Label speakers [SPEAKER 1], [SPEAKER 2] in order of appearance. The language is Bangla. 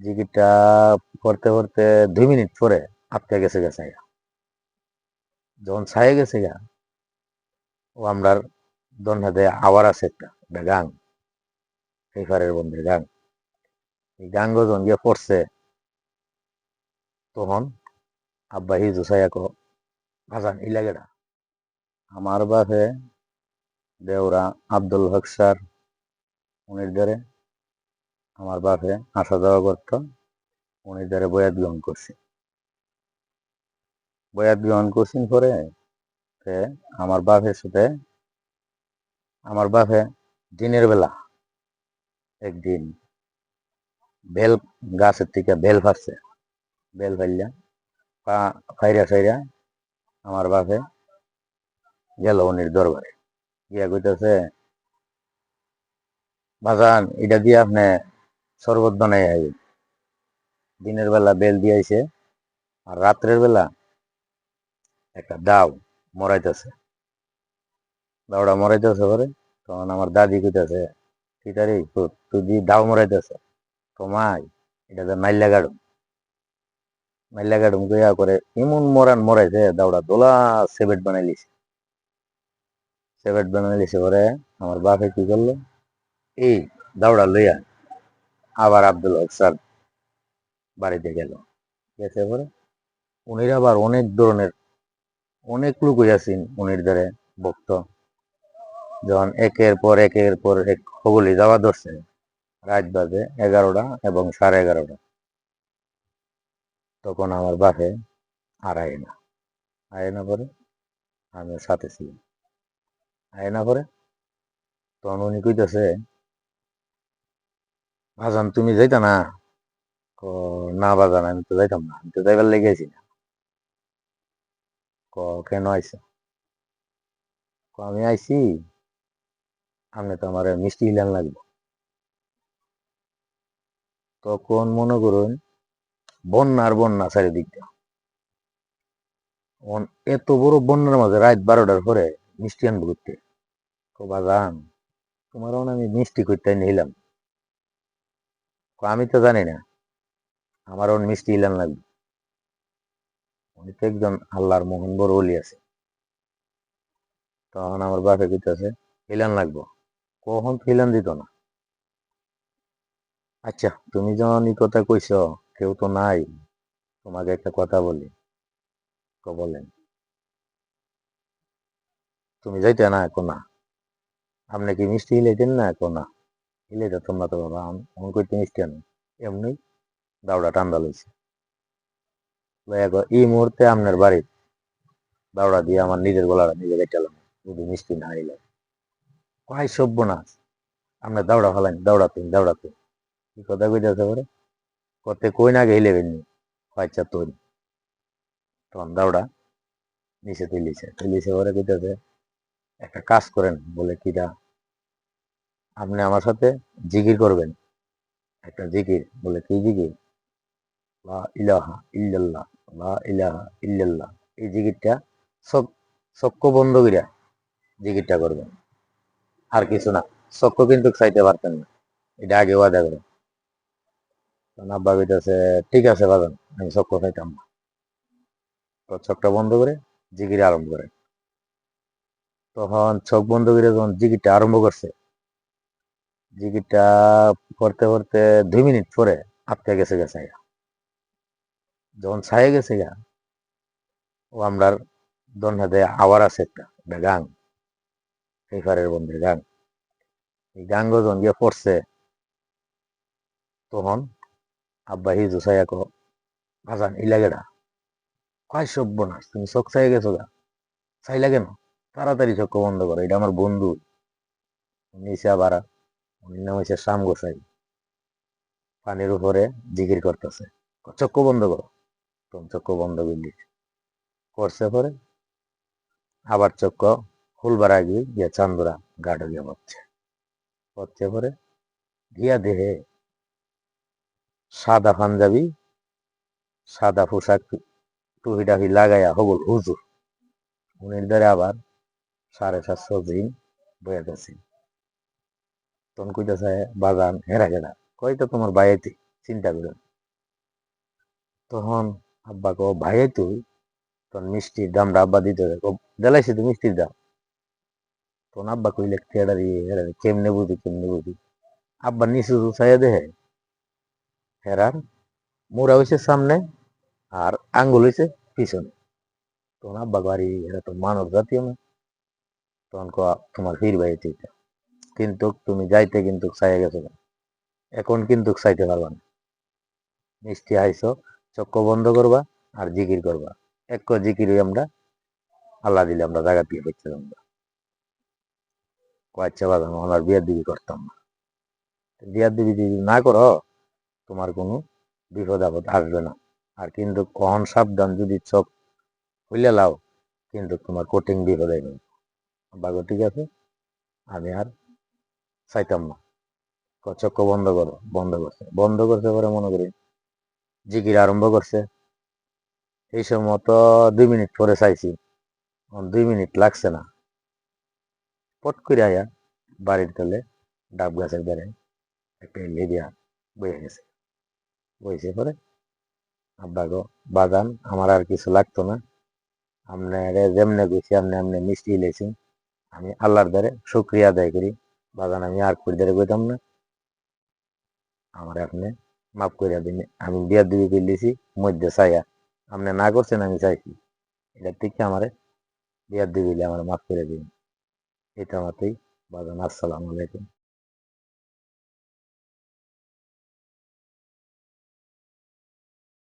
[SPEAKER 1] জিকিরটা করতে করতে দুই মিনিট পরে আটকে গেছে গেছে যখন ছায়ে গেছে গা, ও আমরার দন হাতে আওয়ার আছে একটা একটা গাং সেইফারের বন্ধের গাং। এই গাঙ্গ যখন গিয়ে পড়ছে, তখন আব্বা হিজু সাইয়াকো ভাজান ইলাগেডা আমার বাপে দেওরা আব্দুল হক স্যার, উনির দ্বারে আমার বাপে আসা যাওয়া করত। উনি দ্বারে বয়াত গ্রহণ করছে। বয়াত গ্রহণ করছেন পরে আমার বাপের সাথে, আমার বাপে দিনের বেলা একদিন বেল গাছের থেকে বেল ফাটছে, বেল ফাইলা, পা ফাইরা ফাইরা আমার বাপে গেল উনির দরবারে। গিয়া কইতেছে, বাজান, এটা দিয়ে আপনি শরবত বানাই আইবেন দিনের বেলা বেল দিয়েছে আর রাত্রের বেলা একটা দাও মরাইতেছে। দাওটা মরাইতেছে পরে তখন আমার দাদি কইতেছে কিতারি তুই দি দাও মরাইতেছে। তোমাই এটা তো নাইলা গাড়ুম। নাইলা গাড়ুম কইয়া করে এমন মরান মরাইছে, দাওটা দোলা সেবেট বানাই লিছে। সেবেট বানাই লিছে পরে আমার বাপে কি করল, এই দাওড়া লইয়া আবার আব্দুল হক স্যার বাড়িতে গেল। গেছে পরে উনির আবার অনেক ধরনের, অনেক লোক হইয়াছেন উনির দ্বারে ভক্ত। যখন একের পর একের পর এক হগুলি যাওয়া ধরছে, রাত বাজে এগারোটা এবং সাড়ে এগারোটা। তখন আমার বাপে আর আয় না। আয় না পরে আমি সাথে ছিলাম। আয় না পরে তখন উনি কইতেছে বাজান তুমি যাইতা না? ক, না বাজান আমি তো যাইতাম না, আমি তো যাইবার লেগেছি না। ক, কেন আইসা ক, আমি আইছি আপনি তো আমার মিষ্টি হিলান লাগবে। তখন মনে করুন বন্যার বন্যা চারিদিকটা অন- এত বড় বন্যার মাঝে রাত বারোটার পরে মিষ্টি আনব করতে। বাজান তোমার আমি মিষ্টি করতে নিলাম আমি তো জানি না। আমার ওন মিষ্টি ইলান লাগবে। উনি তো একজন আল্লাহর মোহন বড় অলি আছে। তখন আমার বাপে কইতেছে হিলান লাগবো? কখন তো হিলান দিত না। আচ্ছা তুমি যখন এই কথা কইছ, কেউ তো নাই। তোমাকে একটা কথা বলি। তো বলেন, তুমি যাইতে না এখন না? আপনি কি মিষ্টি হিলাইতেন না এখন না? হিলাইতে তোমরা তো বাবা আমি আমি কইতে মিষ্টি আনি এমনি দাওড়া টান্দা লইছে। এই মুহূর্তে আপনার বাড়ি দাওড়া দিয়ে আমার নিজের গলাটা নিজে বেচালাম যদি মিষ্টি না হইলে। কয়, সভ্য না। আপনার দাওড়া ফেলাইন দাওড়াতে দাওড়াতে কি কথা কইতেছে পরে করতে কই না গেলে বেননি? আচ্ছা তোর তখন দাওড়া নিচে তুলিছে তুলিছে পরে কইতেছে, একটা কাজ করেন, বলে কিটা আপনি আমার সাথে জিকির করবেন। একটা জিকির, বলে কি জিকির? লা ইলাহা ইল্লাল্লাহ ইলাহা ইল্লাল্লাহ। এই জিকিরটা সব চক্ষ বন্ধ করিয়া জিকিরটা করবেন। আর কিছু না চক্ষ কিন্তু চাইতে পারতেন না। এটা আগে ওয়াদা করে আব্বা কইতেছে, ঠিক আছে, বাজান, আমি চক্ষ খাইতাম না। তো চোখটা বন্ধ করে জিকির আরম্ভ করে তখন চোখ বন্ধ করে যখন জিকিরটা আরম্ভ করছে জিকিরটা করতে করতে দুই মিনিট পরে আটকে গেছে গেছে। যখন ছায়ে গেছে গা, ও আমরার দন হাতে আওয়ার আছে একটা একটা গাং সেইফারের বন্ধের গাং। এই গাঙ্গ যখন গিয়ে পড়ছে, তখন আব্বা হিজু সাইয়াকো ভাজান ইলাগেডা কয় সভ্য না। তুমি চোখ চাই গেছো গা? চাইলা কেন? তাড়াতাড়ি চোখ বন্ধ করো, এটা আমার বন্ধু। নিচে আবার নাম হচ্ছে শাম গোসাই। পানির উপরে জিকির করতেছে। চক্ষু বন্ধ করো। তখন চক্ষু বন্ধ করলি। করছে পরে আবার চক্ষু খুলবার আগে গিয়ে চান্দুরা গাঢ় গিয়ে পড়ছে। পড়ছে পরে গিয়া দেহে সাদা পাঞ্জাবি, সাদা পোশাক টুহি টাহি লাগাইয়া হবল হুজুর। উনির দ্বারা আবার সাড়ে সাতশো দিন বয়ে গেছে তখন কইতেছে, বাজান হেরা গেরা কয়টা তোমার বাইরে চিন্তা করো তখন আব্বা কো ভাই তুই? তখন মিষ্টির দামটা আব্বা দিতে দেলাইছে তো মিষ্টির দাম। তখন আব্বা কইলে কেডারি এডারি কেমনে বুঝি কেমনে বুঝি আব্বা নিচু চাইয়া দেহে হেরার মোড়া হইছে সামনে আর আঙ্গুল হইছে পিছনে। তখন আব্বা বাড়ি এরা তো মানব জাতীয় না তখন তোমার ফির ভাই এটা। কিন্তু তুমি যাইতে কিন্তু চাইয়া গেছো। এখন কিন্তু চাইতে পারবা না। মিষ্টি আইসো চক্ক বন্ধ করবা আর জিকির করবা। এক জিকির আমরা আল্লাহ দিলে আমরা জায়গা দিয়ে হচ্ছে আমরা কয়েকটা বাদাম আমার বিয়ার দিবি করতাম না। বিয়ার দিবি যদি না করো, তোমার কোনো বিপদ আপদ আসবে না। আর কিন্তু কখন সাবধান যদি চোখ হইলে লাও, কিন্তু তোমার কঠিন বিপদ আইবে বাগো ঠিক আছে? আমি আর চাইতাম না। ক- বন্ধ করো, বন্ধ করছে। বন্ধ করছে পরে মনে করি জিকির আরম্ভ করছে। এই সময় তো দুই মিনিট পরে চাইছি। দুই মিনিট লাগছে না। পট করে আয়া বাড়ির তলে ডাব গাছের বেড়ে একটা লেবিয়া বয়ে গেছে। বইছে পরে, আব্বা গো বাদান আমার আর কিছু লাগতো না। আপনারে যেমনে গেছি আপনি আপনি মিষ্টি লেছেন আমি আল্লাহর দ্বারে শুক্রিয়া আদায় করি। বাদান আমি আর করি দিয়ে কইতাম না। আমার আপনি মাফ করিয়া দিন, আমি বিয়ার দিবি পেলেছি মধ্যে চাইয়া আপনি না করছেন আমি চাইছি এটা থেকে আমার? বিয়ার দিবি আমার মাফ করে দিন। এটা আমাতেই বাগান, আসসালামু আলাইকুম।